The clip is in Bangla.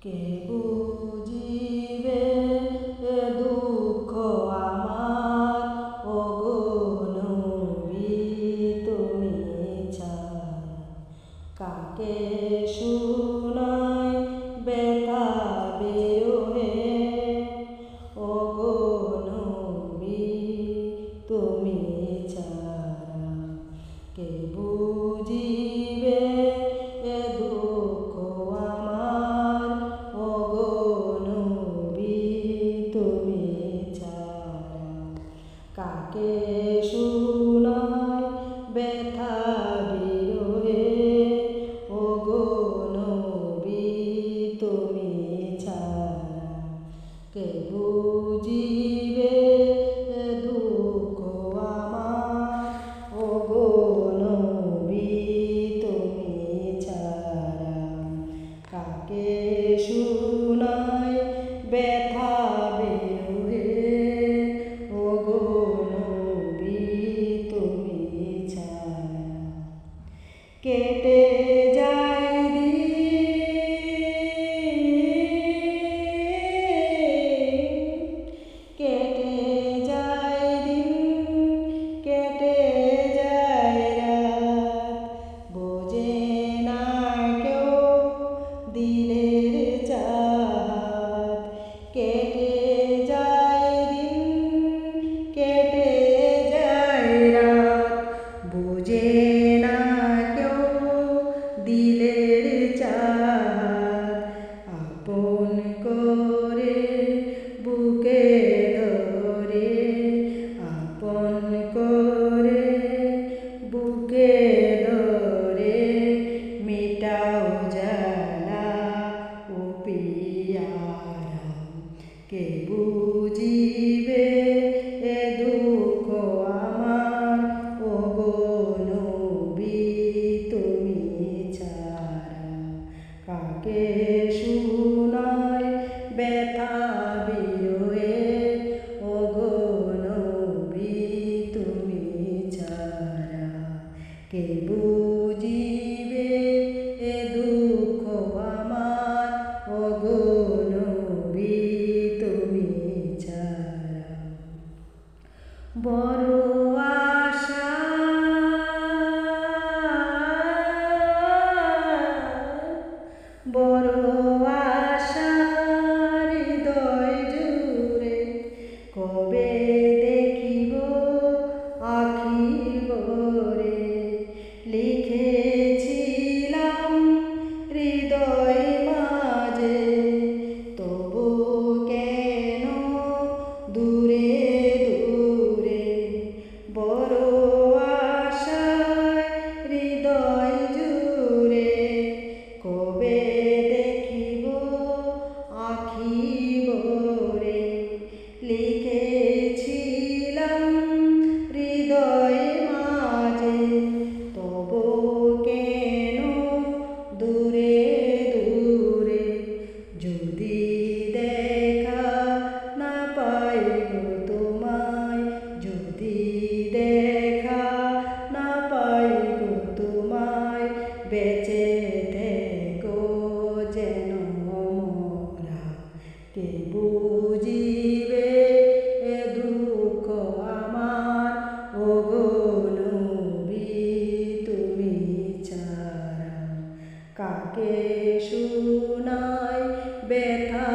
কে বুঝিবে এ দুঃখ আমার? ও তুমি ছাড়া কাকে শুধু দাও জালা ও পিয়ারা কে বুঝিবে এ দুঃখ আমার ও গোনবি তুমি ছাড়া কাকে Boru শুনায় ব্যথা